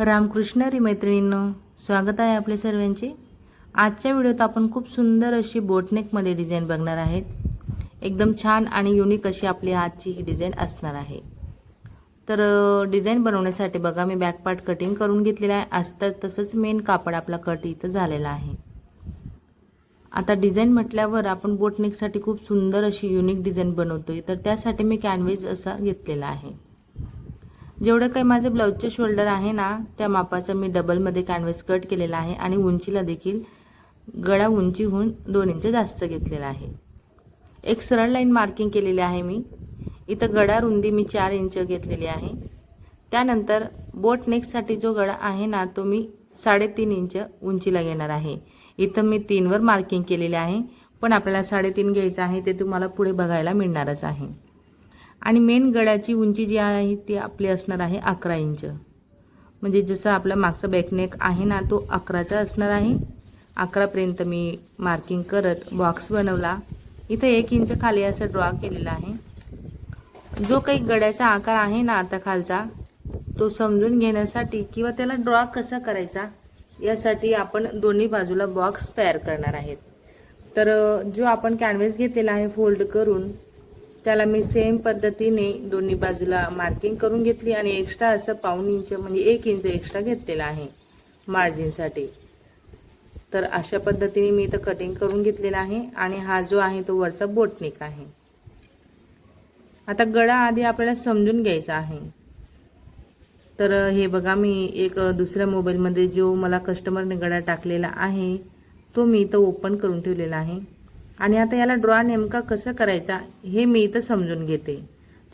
रामकृष्ण रे मैत्रिणींनो स्वागत आहे आपले सर्वांचे. आजच्या व्हिडिओत आपण खूप सुंदर अशी बोटनेकमध्ये डिझाईन बघणार आहेत. एकदम छान आणि युनिक अशी आपली आजची ही डिझाईन असणार आहे. तर डिझाईन बनवण्यासाठी बघा मी बॅकपार्ट कटिंग करून घेतलेला आहे. अस्तर तसंच मेन कापड आपला कट इथं झालेला आहे. आता डिझाईन म्हटल्यावर आपण बोटनेकसाठी खूप सुंदर अशी युनिक डिझाईन बनवतोय. तर त्यासाठी मी कॅनव्हेज असा घेतलेला आहे. जेवढं काही माझं ब्लाऊजचं शोल्डर आहे ना त्या मापाचं मी डबलमध्ये कॅनव्हस कट केलेला आहे आणि उंचीला देखील गळा उंचीहून दोन इंच जास्त घेतलेला आहे. एक सरळ लाईन मार्किंग केलेली आहे मी. इथं गळा रुंदी मी चार इंच घेतलेली आहे. त्यानंतर बोट नेकसाठी जो गळा आहे ना तो मी साडेतीन इंच उंचीला घेणार आहे. इथं मी तीनवर मार्किंग केलेले आहे. पण आपल्याला साडेतीन घ्यायचं आहे ते तुम्हाला पुढे बघायला मिळणारच आहे. आणि मेन गळ्याची उंची जी आहे ती आपली असणार आहे अकरा इंच. म्हणजे जसं आपला मागचा बॅकनेक आहे ना तो अकराचा असणार आहे. अकरापर्यंत मी मार्किंग करत बॉक्स बनवला. इथं एक इंच खाली असं ड्रॉ केलेला आहे. जो काही गड्याचा आकार आहे ना आता खालचा तो समजून घेण्यासाठी किंवा त्याला ड्रॉ कसा करायचा यासाठी आपण दोन्ही बाजूला बॉक्स तयार करणार आहेत. तर जो आपण कॅनव्हेस घेतलेला आहे फोल्ड करून त्याला मी सेम पद्धतीने दोन्ही बाजूला मार्किंग करून घेतली आणि एक्स्ट्रा असं पाऊन इंच म्हणजे एक इंच एक्स्ट्रा घेतलेला आहे मार्जिनसाठी तर अशा पद्धतीने मी इथं कटिंग करून घेतलेला आहे आणि हा जो आहे तो वरचा बोटनिक आहे. आता गळा आधी आपल्याला समजून घ्यायचा आहे. तर हे बघा मी एक दुसऱ्या मोबाईलमध्ये जो मला कस्टमरने गळा टाकलेला आहे तो मी इथं ओपन करून ठेवलेला आहे. आणि आता याला ड्रॉ नेमका कसं करायचा हे मी इथं समजून घेते.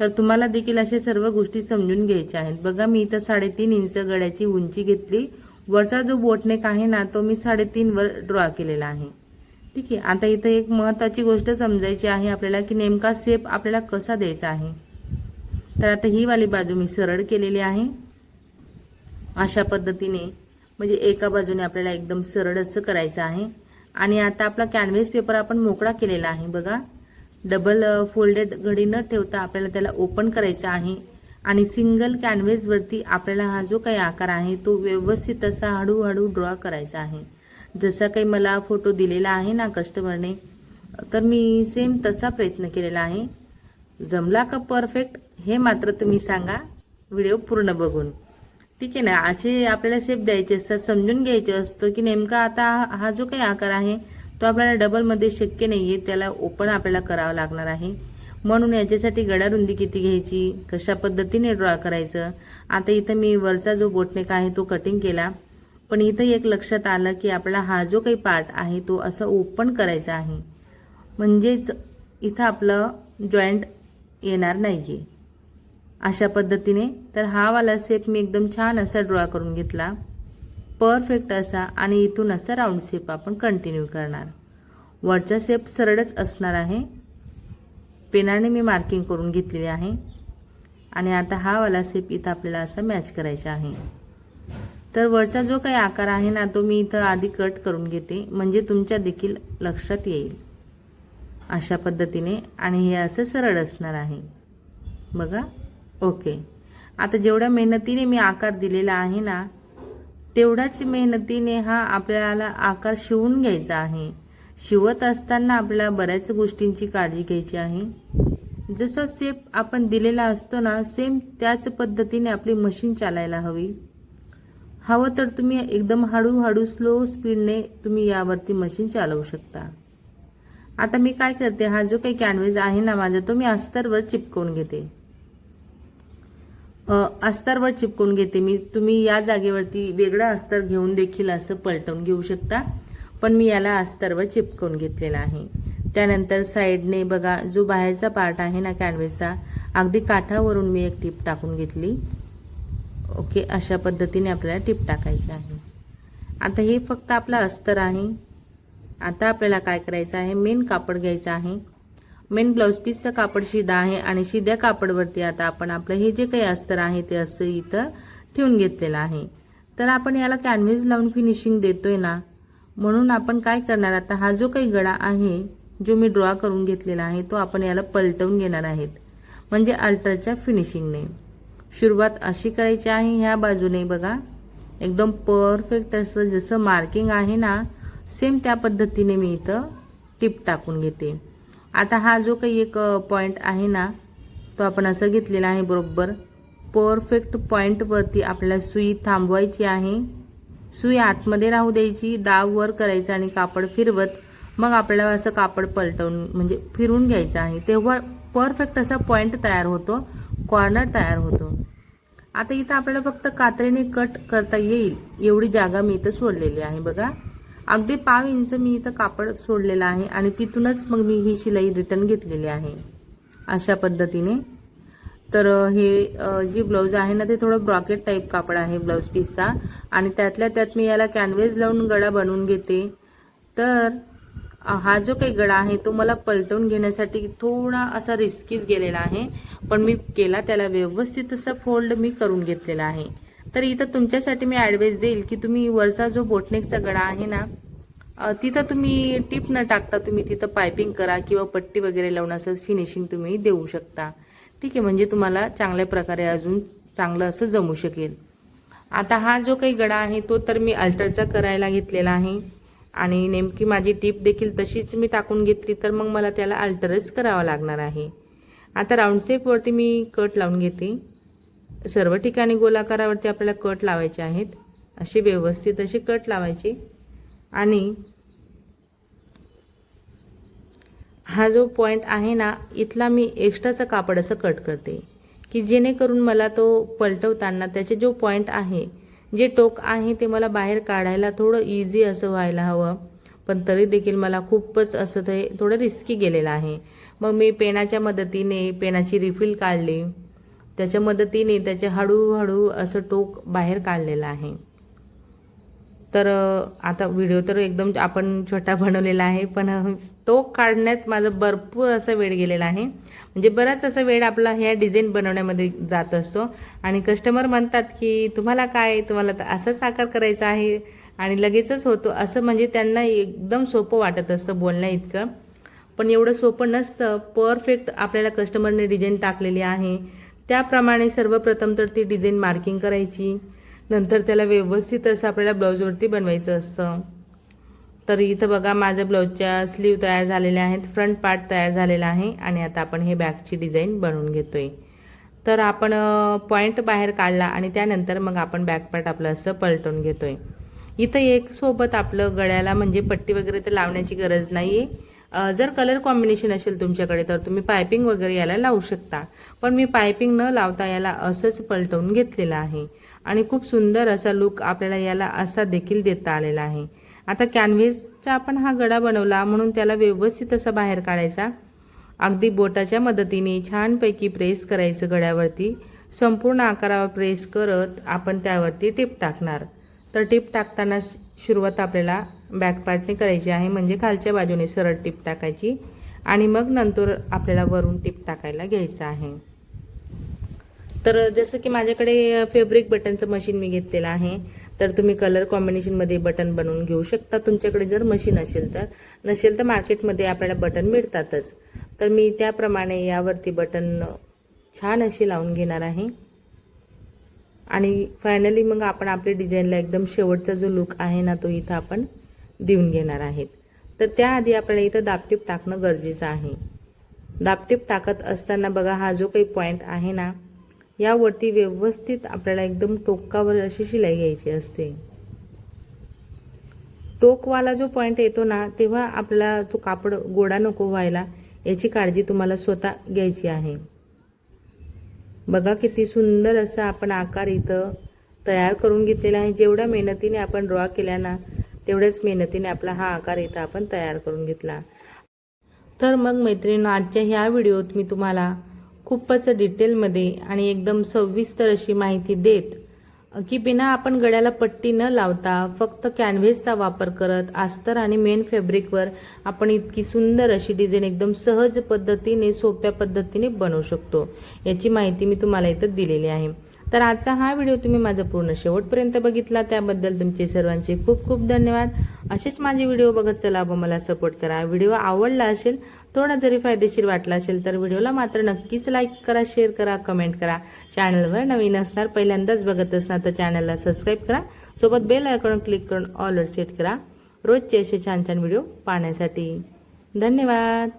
तर तुम्हाला देखील अशा सर्व गोष्टी समजून घ्यायच्या आहेत. बघा मी इथं साडेतीन इंच गळ्याची उंची घेतली. वरचा जो बोटनेक आहे ना तो मी साडेतीनवर ड्रॉ केलेला आहे. ठीक आहे? आता इथं एक महत्त्वाची गोष्ट समजायची आहे आपल्याला की नेमका सेप आपल्याला कसा द्यायचा आहे. तर आता ही वाली बाजू मी सरळ केलेली आहे. अशा पद्धतीने म्हणजे एका बाजूने आपल्याला एकदम सरळ असं करायचं आहे. आणि आता आपला कॅनव्हेस पेपर आपण मोकळा केलेला आहे बघा. डबल फोल्डेड घडी न ठेवता आपल्याला त्याला ओपन करायचं आहे. आणि सिंगल कॅनव्हेसवरती आपल्याला हा जो काही आकार आहे तो व्यवस्थित असा हळूहळू ड्रॉ करायचा आहे. जसा काही मला फोटो दिलेला आहे ना कस्टमरने तर मी सेम तसा प्रयत्न केलेला आहे. जमला का परफेक्ट हे मात्र तुम्ही सांगा. व्हिडिओ पूर्ण बघून. ठीक आहे ना? असे आपल्याला शेप द्यायचे असतात समजून घ्यायचे असतं की नेमका आता हा जो काही आकार आहे तो आपल्याला डबलमध्ये शक्य नाही आहे त्याला ओपन आपल्याला करावा लागणार आहे. म्हणून याच्यासाठी गडा रुंदी किती घ्यायची? कशा पद्धतीने ड्रॉ करायचं? आता इथं मी वरचा जो बोटनेक आहे तो कटिंग केला. पण इथं एक लक्षात आलं की आपला हा जो काही पार्ट आहे तो असं ओपन करायचा आहे. म्हणजेच इथं आपलं जॉईंट येणार नाही आहे अशा पद्धतीने. तर हा वाला सेप मी एकदम छान असा ड्रॉ करून घेतला. परफेक्ट असा आणि इथून असा राऊंड सेप आपण कंटिन्यू करणार. वरचा सेप सरळच असणार आहे. पेनाने मी मार्किंग करून घेतलेली आहे. आणि आता हा वाला सेप इथं आपल्याला असा मॅच करायचा आहे. तर वरचा जो काही आकार आहे ना तो मी इथं आधी कट करून घेते. म्हणजे तुमच्या देखील लक्षात येईल. अशा पद्धतीने. आणि हे असं सरळ असणार आहे. बघा. ओके. आता जेवढ्या मेहनतीने मी आकार दिलेला आहे ना तेवढ्याच मेहनतीने हा आपल्याला आकार शिवून घ्यायचा आहे. शिवत असताना आपल्याला बऱ्याच गोष्टींची काळजी घ्यायची आहे. जसं सेप आपण दिलेला असतो ना सेम त्याच पद्धतीने आपली मशीन चालायला हवी. हवं तर तुम्ही एकदम हळूहळू स्लो स्पीडने तुम्ही यावरती मशीन चालवू शकता. आता मी काय करते हा जो काही कॅनव्हेज आहे ना माझा तो मी अस्तरवर चिपकवून घेते. अस्तरवर चिपकून घेते मी. तुम्ही या जागेवरती वेगळं अस्तर घेऊन देखील असं पलटवून घेऊ शकता. पण मी याला अस्तरवर चिपकून घेतलेला आहे. त्यानंतर साईडने बघा जो बाहेरचा पार्ट आहे ना कॅनव्हेसचा अगदी काठावरून मी एक टीप टाकून घेतली. ओके अशा पद्धतीने आपल्याला टीप टाकायची आहे. आता हे फक्त आपला अस्तर आहे. आता आपल्याला काय करायचं आहे? मेन कापड घ्यायचं आहे. मेन ब्लाऊज पीसचं कापड शिदा आहे आणि शिद्या कापडवरती आता आपण आपलं हे जे काही अस्तर आहे ते असं इथं ठेवून घेतलेलं आहे. तर आपण याला कॅनव्हेस लावून फिनिशिंग देतोय ना म्हणून आपण काय करणार आता हा जो काही गळा आहे जो मी ड्रॉ करून घेतलेला आहे तो आपण याला पलटवून घेणार आहेत. म्हणजे अल्टरच्या फिनिशिंगने सुरुवात अशी करायची आहे ह्या बाजूने बघा. एकदम परफेक्ट असं जसं मार्किंग आहे ना सेम त्या पद्धतीने मी इथं टिप टाकून घेते. आता हा जो काही एक पॉईंट आहे ना तो आपण असं घेतलेला आहे बरोबर. परफेक्ट पॉईंटवरती आपल्याला सुई थांबवायची आहे. सुई आतमध्ये राहू द्यायची दाव वर करायचं आणि कापड फिरवत मग आपल्याला असं कापड पलटवून म्हणजे फिरून घ्यायचं आहे. तेव्हा परफेक्ट असा पॉईंट तयार होतो कॉर्नर तयार होतो. आता इथं आपल्याला फक्त कात्रीने कट करता येईल एवढी जागा मी इथं सोडलेली आहे बघा. अगदी पाव इंच मी इथं कापड सोडलेलं आहे आणि तिथूनच मग मी ही शिलाई रिटर्न घेतलेली आहे. अशा पद्धतीने. तर हे जी ब्लाऊज आहे ना ते थोडं ब्रॉकेट टाईप कापड आहे ब्लाऊज पीसचा आणि त्यातल्या त्यात मी याला कॅनव्हेज लावून गळा बनवून घेते. तर हा जो काही गळा आहे तो मला पलटवून घेण्यासाठी थोडा असा रिस्कीच गेलेला आहे. पण मी केला त्याला व्यवस्थित असा फोल्ड मी करून घेतलेला आहे. तर इथं तुमच्यासाठी मी ॲडवाईस देईल की तुम्ही वरचा जो बोटनेकचा गळा आहे ना तिथं तुम्ही टिप न टाकता तुम्ही तिथं पायपिंग करा किंवा पट्टी वगैरे लावून असं फिनिशिंग तुम्ही देऊ शकता. ठीक आहे म्हणजे तुम्हाला चांगल्या प्रकारे अजून चांगलं असं जमू शकेल. आता हा जो काही गडा आहे तो तर मी अल्टरचा करायला घेतलेला आहे आणि नेमकी माझी टीप देखील तशीच मी टाकून घेतली तर मग मला त्याला अल्टरच करावा लागणार आहे. आता राऊंड शेपवरती मी कट लावून घेते. सर्व ठिकाणी गोलाकारावरती आपल्याला कट लावायचे आहेत. असे व्यवस्थित असे कट लावायचे. आणि हा जो पॉईंट आहे ना इथला मी एक्स्ट्राचं कापड असं कट करते. की जेणेकरून मला तो पलटवताना त्याचे जो पॉईंट आहे जे टोक आहे ते मला बाहेर काढायला थोडं इझी असं व्हायला हवं. पण तरी देखील मला खूपच असं ते थोडं रिस्की गेलेलं आहे. मग मी पेनाच्या मदतीने पेनाची रिफिल काढली. त्याच्या मदतीने त्याचे हळूहळू असं टोक बाहेर काढलेलं आहे. तर आता व्हिडिओ तर एकदम आपण छोटा बनवलेला आहे पण टोक काढण्यात माझं भरपूर असा वेळ गेलेला आहे. म्हणजे बराच असा वेळ आपला ह्या डिझाईन बनवण्यामध्ये जात असतो. आणि कस्टमर म्हणतात की तुम्हाला काय? तुम्हाला तर असंच आकार करायचा आहे. आणि लगेचच होतो. असं म्हणजे त्यांना एकदम सोपं वाटत असतं बोलण्या इतकं. पण एवढं सोपं नसतं. परफेक्ट आपल्याला कस्टमरने डिझाईन टाकलेली आहे. त्याप्रमाणे सर्वप्रथम तर ती डिझाईन मार्किंग करायची. नंतर त्याला व्यवस्थित असं आपल्याला ब्लाऊजवरती बनवायचं असतं. तर इथं बघा माझ्या ब्लाऊजच्या स्लीव तयार झालेल्या आहेत फ्रंट पार्ट तयार झालेला आहे आणि आता आपण हे बॅकची डिझाईन बनवून घेतोय. तर आपण पॉईंट बाहेर काढला आणि त्यानंतर मग आपण बॅक पार्ट आपलं असं पलटून घेतोय. इथं एक सोबत आपलं गळ्याला म्हणजे पट्टी वगैरे तर लावण्याची गरज नाही आहे जर कलर कॉम्बिनेशन असेल तुमच्याकडे तर तुम्ही पायपिंग वगैरे याला लावू शकता. पण मी पायपिंग न लावता याला असंच पलटवून घेतलेलं आहे. आणि खूप सुंदर असा लुक आपल्याला याला असा देखील देता आलेला आहे. आता कॅनव्हेसचा आपण हा गडा बनवला म्हणून त्याला व्यवस्थित असा बाहेर काढायचा. अगदी बोटाच्या मदतीने छानपैकी प्रेस करायचं गड्यावरती. संपूर्ण आकारावर प्रेस करत आपण त्यावरती टिप टाकणार. तर टिप टाकताना सुरुवात आपल्याला बॅक पार्टने करायची आहे. म्हणजे खालच्या बाजूने सरळ टिप टाकायची आणि मग नंतर आपल्याला वरून टिप टाकायला घ्यायचं आहे. तर जसं की माझ्याकडे फेब्रिक बटनचं मशीन मी घेतलेलं आहे. तर तुम्ही कलर कॉम्बिनेशनमध्ये बटन बनवून घेऊ शकता. तुमच्याकडे जर मशीन असेल तर. नसेल तर मार्केटमध्ये आपल्याला बटन मिळतातच. तर मी त्याप्रमाणे यावरती बटन छान अशी लावून घेणार आहे. आणि फायनली मग आपण आपल्या डिझाईनला एकदम शेवटचा जो लुक आहे ना तो इथं आपण देऊन घेणार आहेत. तर त्याआधी आपल्याला इथं दापटीप टाकणं गरजेचं आहे. दापटीप टाकत असताना बघा हा जो काही पॉईंट आहे ना यावरती व्यवस्थित आपल्याला एकदम टोकावर अशी शिलाई घ्यायची असते. टोकवाला जो पॉईंट येतो ना तेव्हा आपला तो कापड गोडा नको व्हायला याची काळजी तुम्हाला स्वतः घ्यायची आहे. बघा किती सुंदर असा आपण आकार इथं तयार करून घेतलेला आहे. जेवढ्या मेहनतीने आपण ड्रॉ केल्या ना तेवढ्याच मेहनतीने आपला हा आकार इथं आपण तयार करून घेतला. तर मग मैत्रिणी आजच्या ह्या व्हिडिओत मी तुम्हाला खूपच डिटेलमध्ये आणि एकदम सविस्तर अशी माहिती देत की बिना आपण गळ्याला पट्टी न लावता फक्त कॅनव्हेसचा वापर करत अस्तर आणि मेन फॅब्रिकवर आपण इतकी सुंदर अशी डिझाईन एकदम सहज पद्धतीने सोप्या पद्धतीने बनवू शकतो. याची माहिती मी तुम्हाला इथं दिलेली आहे. तर आजचा हा व्हिडिओ तुम्ही माझा पूर्ण शेवटपर्यंत बघितला. त्याबद्दल तुमचे सर्वांचे खूप खूप धन्यवाद. असेच माझे व्हिडिओ बघत चला व मला सपोर्ट करा. व्हिडिओ आवडला असेल थोडा जरी फायदेशीर वाटला असेल तर व्हिडिओला मात्र नक्कीच लाईक करा शेअर करा कमेंट करा. चॅनलवर नवीन असणार पहिल्यांदाच बघत असणार तर चॅनलला सबस्क्राईब करा. सोबत बेल आयकॉन क्लिक करून ऑलवर सेट करा. रोजचे असे छान छान व्हिडिओ पाहण्यासाठी धन्यवाद.